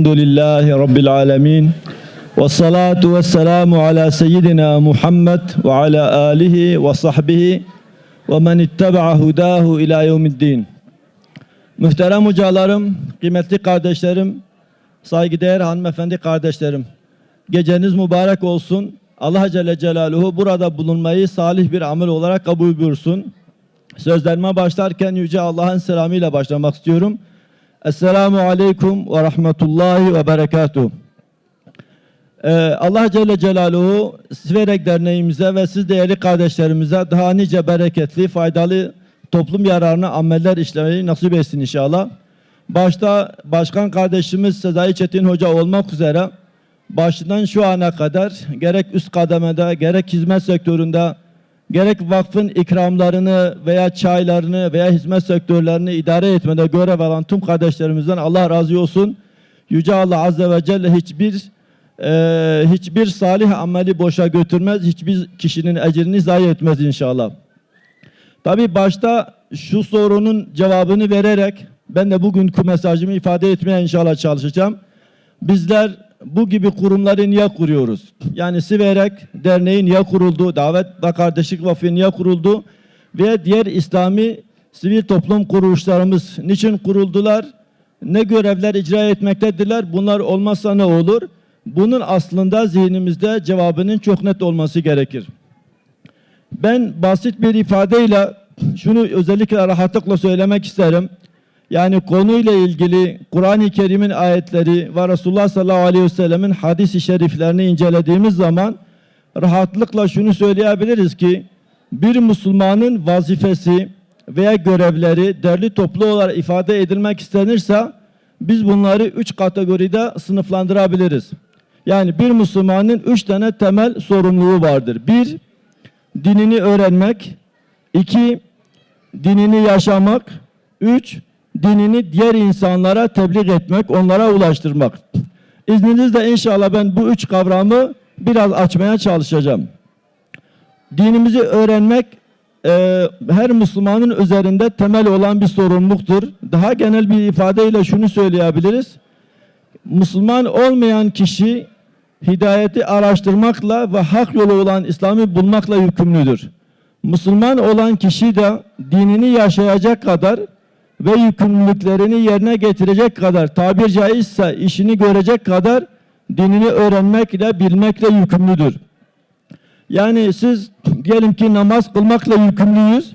Elhamdülillahi Rabbil alemin. Ve salatu ve selamu ala seyyidina Muhammed ve ala alihi ve sahbihi ve men itteba'a hudahu ila yevmiddin. Muhterem hocalarım, kıymetli kardeşlerim, saygıdeğer hanımefendi kardeşlerim. Geceniz mübarek olsun. Allah Celle Celaluhu burada bulunmayı salih bir amel olarak kabul buyursun. Sözlerime başlarken Yüce Allah'ın selamıyla başlamak istiyorum. Esselamu Aleyküm ve Rahmetullahi ve Berekatuhu. Ee, Allah Celle Celaluhu Siverek Derneğimize ve siz değerli kardeşlerimize daha nice bereketli, faydalı toplum yararına ameller işlemeyi nasip etsin inşallah. Başta başkan kardeşimiz Sezai Çetin Hoca olmak üzere başından şu ana kadar gerek üst kademede gerek hizmet sektöründe gerek vakfın ikramlarını veya çaylarını veya hizmet sektörlerini idare etmede görev alan tüm kardeşlerimizden Allah razı olsun. Yüce Allah Azze ve Celle hiçbir e, hiçbir salih ameli boşa götürmez. Hiçbir kişinin ecrini zayi etmez inşallah. Tabi başta şu sorunun cevabını vererek ben de bugünkü mesajımı ifade etmeye inşallah çalışacağım. Bizler bu gibi kurumları niye kuruyoruz? Yani Siverek Derneği niye kuruldu? Davet ve Kardeşlik Vakfı niye kuruldu? Ve diğer İslami sivil toplum kuruluşlarımız niçin kuruldular? Ne görevler icra etmektedirler? Bunlar olmazsa ne olur? Bunun aslında zihnimizde cevabının çok net olması gerekir. Ben basit bir ifadeyle şunu özellikle rahatlıkla söylemek isterim. Yani konuyla ilgili Kur'an-ı Kerim'in ayetleri ve Resulullah sallallahu aleyhi ve sellemin hadis-i şeriflerini incelediğimiz zaman rahatlıkla şunu söyleyebiliriz ki bir Müslümanın vazifesi veya görevleri derli toplu olarak ifade edilmek istenirse biz bunları üç kategoride sınıflandırabiliriz. Yani bir Müslümanın üç tane temel sorumluluğu vardır. Bir, dinini öğrenmek. iki dinini yaşamak. Üç, dinini diğer insanlara tebliğ etmek, onlara ulaştırmak. İzninizle inşallah ben bu üç kavramı biraz açmaya çalışacağım. Dinimizi öğrenmek e, her Müslümanın üzerinde temel olan bir sorumluluktur. Daha genel bir ifadeyle şunu söyleyebiliriz. Müslüman olmayan kişi hidayeti araştırmakla ve hak yolu olan İslam'ı bulmakla yükümlüdür. Müslüman olan kişi de dinini yaşayacak kadar ve yükümlülüklerini yerine getirecek kadar tabir caizse işini görecek kadar dinini öğrenmekle bilmekle yükümlüdür. Yani siz diyelim ki namaz kılmakla yükümlüyüz.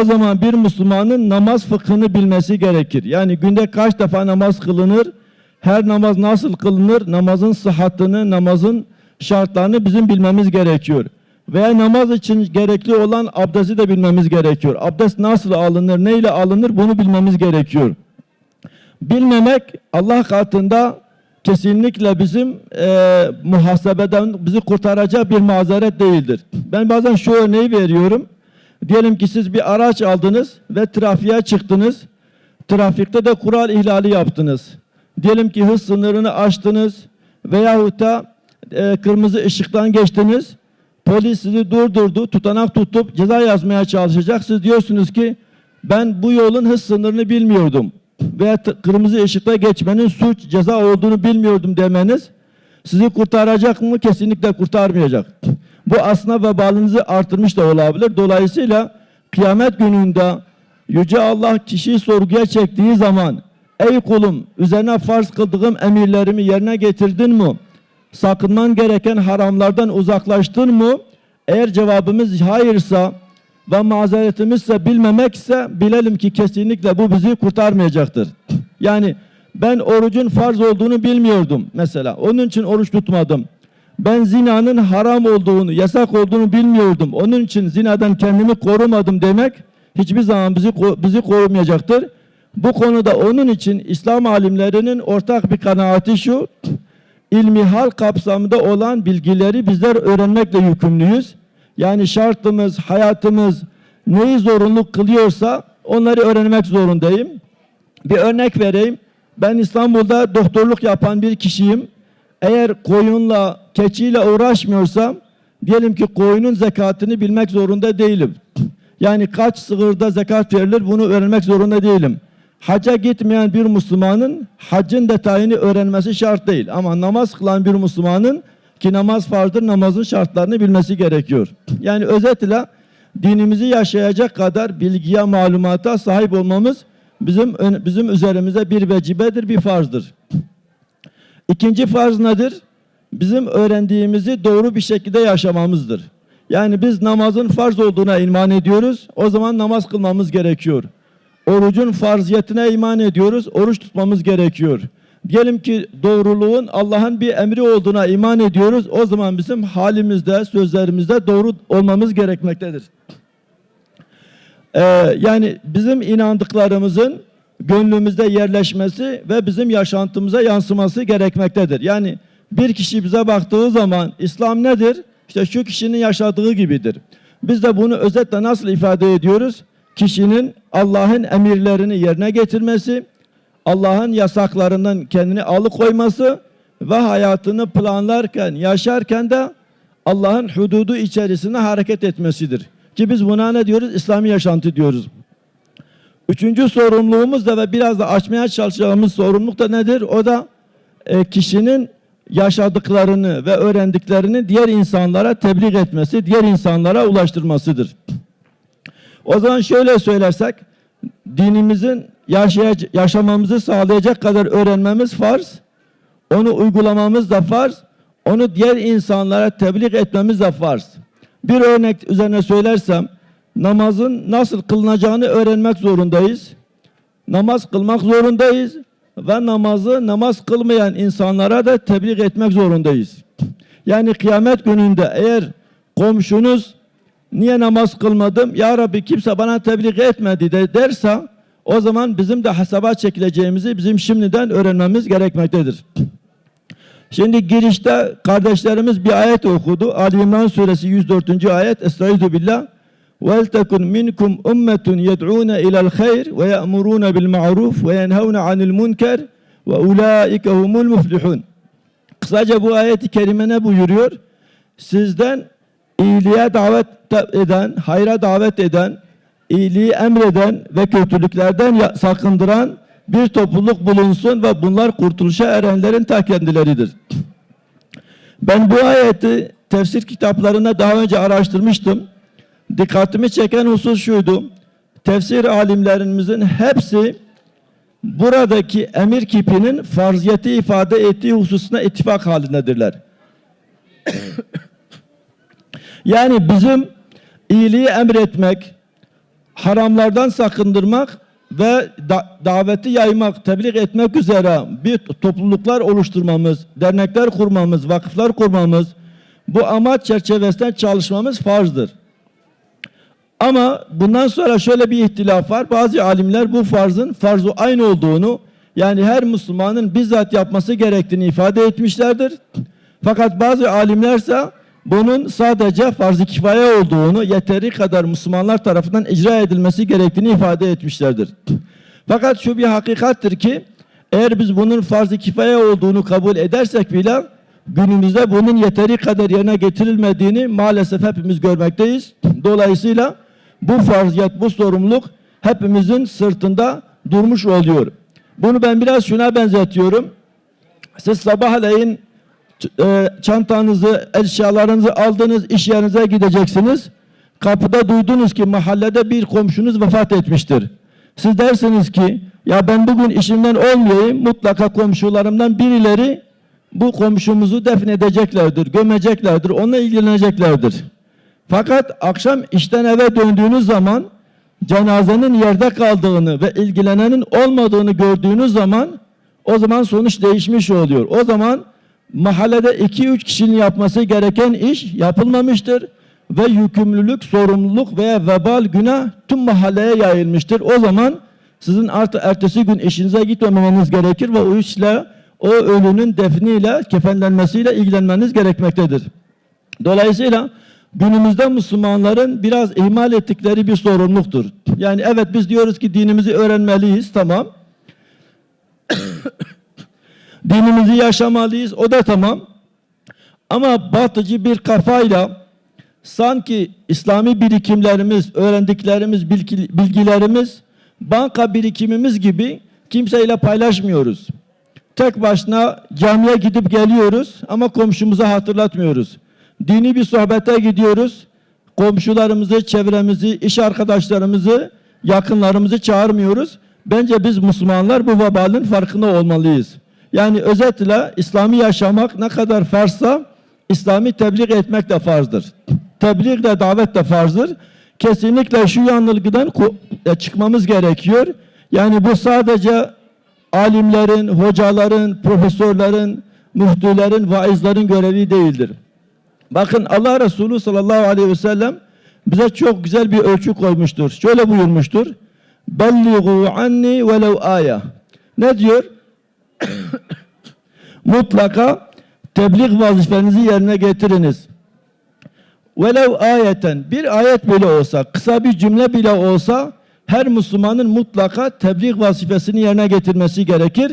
O zaman bir Müslümanın namaz fıkhını bilmesi gerekir. Yani günde kaç defa namaz kılınır? Her namaz nasıl kılınır? Namazın sıhhatını, namazın şartlarını bizim bilmemiz gerekiyor. Veya namaz için gerekli olan abdesti de bilmemiz gerekiyor. Abdest nasıl alınır, neyle alınır bunu bilmemiz gerekiyor. Bilmemek Allah katında kesinlikle bizim e, muhasebeden bizi kurtaracak bir mazeret değildir. Ben bazen şu örneği veriyorum. Diyelim ki siz bir araç aldınız ve trafiğe çıktınız. Trafikte de kural ihlali yaptınız. Diyelim ki hız sınırını aştınız veyahut da e, kırmızı ışıktan geçtiniz. Polis sizi durdurdu, tutanak tutup ceza yazmaya çalışacak. Siz diyorsunuz ki ben bu yolun hız sınırını bilmiyordum veya kırmızı ışıkta geçmenin suç ceza olduğunu bilmiyordum demeniz sizi kurtaracak mı? Kesinlikle kurtarmayacak. Bu aslında vebalinizi artırmış da olabilir. Dolayısıyla kıyamet gününde Yüce Allah kişiyi sorguya çektiği zaman ey kulum üzerine farz kıldığım emirlerimi yerine getirdin mi? Sakınman gereken haramlardan uzaklaştın mı? Eğer cevabımız hayırsa ve mazeretimizse bilmemekse bilelim ki kesinlikle bu bizi kurtarmayacaktır. Yani ben orucun farz olduğunu bilmiyordum mesela. Onun için oruç tutmadım. Ben zinanın haram olduğunu, yasak olduğunu bilmiyordum. Onun için zinadan kendimi korumadım demek hiçbir zaman bizi bizi korumayacaktır. Bu konuda onun için İslam alimlerinin ortak bir kanaati şu. İlmi hal kapsamında olan bilgileri bizler öğrenmekle yükümlüyüz. Yani şartımız, hayatımız neyi zorunlu kılıyorsa onları öğrenmek zorundayım. Bir örnek vereyim. Ben İstanbul'da doktorluk yapan bir kişiyim. Eğer koyunla, keçiyle uğraşmıyorsam diyelim ki koyunun zekatını bilmek zorunda değilim. Yani kaç sığırda zekat verilir bunu öğrenmek zorunda değilim. Hacca gitmeyen bir Müslümanın haccın detayını öğrenmesi şart değil. Ama namaz kılan bir Müslümanın ki namaz farzdır namazın şartlarını bilmesi gerekiyor. Yani özetle dinimizi yaşayacak kadar bilgiye, malumata sahip olmamız bizim bizim üzerimize bir vecibedir, bir farzdır. İkinci farz nedir? Bizim öğrendiğimizi doğru bir şekilde yaşamamızdır. Yani biz namazın farz olduğuna iman ediyoruz. O zaman namaz kılmamız gerekiyor. Orucun farziyetine iman ediyoruz. Oruç tutmamız gerekiyor. Diyelim ki doğruluğun Allah'ın bir emri olduğuna iman ediyoruz. O zaman bizim halimizde, sözlerimizde doğru olmamız gerekmektedir. Ee, yani bizim inandıklarımızın gönlümüzde yerleşmesi ve bizim yaşantımıza yansıması gerekmektedir. Yani bir kişi bize baktığı zaman İslam nedir? İşte şu kişinin yaşadığı gibidir. Biz de bunu özetle nasıl ifade ediyoruz? Kişinin Allah'ın emirlerini yerine getirmesi, Allah'ın yasaklarından kendini alıkoyması ve hayatını planlarken, yaşarken de Allah'ın hududu içerisinde hareket etmesidir. Ki biz buna ne diyoruz? İslami yaşantı diyoruz. Üçüncü sorumluluğumuz da ve biraz da açmaya çalışacağımız sorumluluk da nedir? O da e, kişinin yaşadıklarını ve öğrendiklerini diğer insanlara tebliğ etmesi, diğer insanlara ulaştırmasıdır. O zaman şöyle söylersek, dinimizin yaşamamızı sağlayacak kadar öğrenmemiz farz, onu uygulamamız da farz, onu diğer insanlara tebliğ etmemiz de farz. Bir örnek üzerine söylersem, namazın nasıl kılınacağını öğrenmek zorundayız. Namaz kılmak zorundayız ve namazı namaz kılmayan insanlara da tebliğ etmek zorundayız. Yani kıyamet gününde eğer komşunuz niye namaz kılmadım ya Rabbi kimse bana tebliğ etmedi de derse o zaman bizim de hesaba çekileceğimizi bizim şimdiden öğrenmemiz gerekmektedir. Şimdi girişte kardeşlerimiz bir ayet okudu. Ali İmran suresi 104. ayet. Estaizu billah. وَلْتَكُنْ مِنْكُمْ أُمَّةٌ يَدْعُونَ إِلَى الْخَيْرِ وَيَأْمُرُونَ بِالْمَعْرُوفِ وَيَنْهَوْنَ عَنِ الْمُنْكَرِ وَاُولَٰئِكَ هُمُ الْمُفْلِحُونَ Kısaca bu ayeti kerime ne buyuruyor? Sizden iyiliğe davet eden, hayra davet eden, iyiliği emreden ve kötülüklerden sakındıran bir topluluk bulunsun ve bunlar kurtuluşa erenlerin ta kendileridir. Ben bu ayeti tefsir kitaplarında daha önce araştırmıştım. Dikkatimi çeken husus şuydu. Tefsir alimlerimizin hepsi buradaki emir kipinin farziyeti ifade ettiği hususuna ittifak halindedirler. Yani bizim iyiliği emretmek, haramlardan sakındırmak ve da daveti yaymak, tebliğ etmek üzere bir topluluklar oluşturmamız, dernekler kurmamız, vakıflar kurmamız, bu amaç çerçevesinde çalışmamız farzdır. Ama bundan sonra şöyle bir ihtilaf var. Bazı alimler bu farzın farzu aynı olduğunu, yani her Müslümanın bizzat yapması gerektiğini ifade etmişlerdir. Fakat bazı alimlerse bunun sadece farz-ı kifaye olduğunu, yeteri kadar Müslümanlar tarafından icra edilmesi gerektiğini ifade etmişlerdir. Fakat şu bir hakikattir ki eğer biz bunun farz-ı kifaye olduğunu kabul edersek bile günümüzde bunun yeteri kadar yerine getirilmediğini maalesef hepimiz görmekteyiz. Dolayısıyla bu farziyet, bu sorumluluk hepimizin sırtında durmuş oluyor. Bunu ben biraz şuna benzetiyorum. Siz sabahleyin e, çantanızı, eşyalarınızı aldınız, iş yerinize gideceksiniz. Kapıda duydunuz ki mahallede bir komşunuz vefat etmiştir. Siz dersiniz ki ya ben bugün işimden olmayayım mutlaka komşularımdan birileri bu komşumuzu defnedeceklerdir, gömeceklerdir, onunla ilgileneceklerdir. Fakat akşam işten eve döndüğünüz zaman cenazenin yerde kaldığını ve ilgilenenin olmadığını gördüğünüz zaman o zaman sonuç değişmiş oluyor. O zaman mahallede iki üç kişinin yapması gereken iş yapılmamıştır ve yükümlülük, sorumluluk veya vebal günah tüm mahalleye yayılmıştır. O zaman sizin artık ertesi gün işinize gitmemeniz gerekir ve o işle o ölünün defniyle, kefenlenmesiyle ilgilenmeniz gerekmektedir. Dolayısıyla günümüzde Müslümanların biraz ihmal ettikleri bir sorumluluktur. Yani evet biz diyoruz ki dinimizi öğrenmeliyiz, tamam. Dinimizi yaşamalıyız, o da tamam. Ama batıcı bir kafayla sanki İslami birikimlerimiz, öğrendiklerimiz, bilgilerimiz banka birikimimiz gibi kimseyle paylaşmıyoruz. Tek başına camiye gidip geliyoruz ama komşumuza hatırlatmıyoruz. Dini bir sohbete gidiyoruz. Komşularımızı, çevremizi, iş arkadaşlarımızı, yakınlarımızı çağırmıyoruz. Bence biz Müslümanlar bu vebalin farkında olmalıyız. Yani özetle İslami yaşamak ne kadar farzsa İslami tebliğ etmek de farzdır. Tebliğ de davet de farzdır. Kesinlikle şu yanılgıdan e, çıkmamız gerekiyor. Yani bu sadece alimlerin, hocaların, profesörlerin, müftülerin, vaizlerin görevi değildir. Bakın Allah Resulü sallallahu aleyhi ve sellem bize çok güzel bir ölçü koymuştur. Şöyle buyurmuştur. Belligu anni velev aya. Ne diyor? Mutlaka tebliğ vazifenizi yerine getiriniz. Velev ayeten bir ayet bile olsa, kısa bir cümle bile olsa her Müslümanın mutlaka tebliğ vazifesini yerine getirmesi gerekir.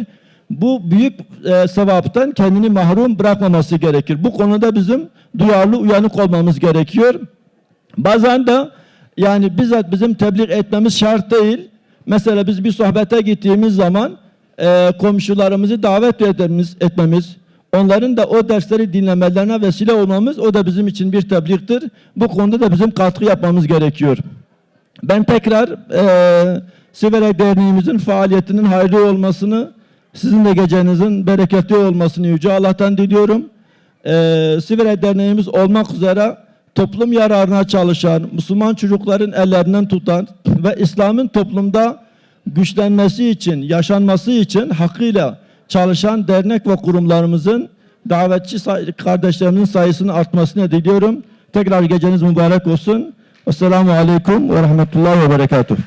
Bu büyük e, sevaptan kendini mahrum bırakmaması gerekir. Bu konuda bizim duyarlı, uyanık olmamız gerekiyor. Bazen de yani bizzat bizim tebliğ etmemiz şart değil. Mesela biz bir sohbete gittiğimiz zaman e, komşularımızı davet etmemiz, etmemiz, onların da o dersleri dinlemelerine vesile olmamız o da bizim için bir tebliğdir. Bu konuda da bizim katkı yapmamız gerekiyor. Ben tekrar e, Siverek Derneğimizin faaliyetinin hayırlı olmasını, sizin de gecenizin bereketli olmasını Yüce Allah'tan diliyorum. E, Siverek Derneğimiz olmak üzere toplum yararına çalışan, Müslüman çocukların ellerinden tutan ve İslam'ın toplumda güçlenmesi için, yaşanması için hakkıyla çalışan dernek ve kurumlarımızın davetçi kardeşlerimizin sayısının artmasını diliyorum. Tekrar geceniz mübarek olsun. Esselamu Aleyküm ve Rahmetullahi ve Berekatuhu.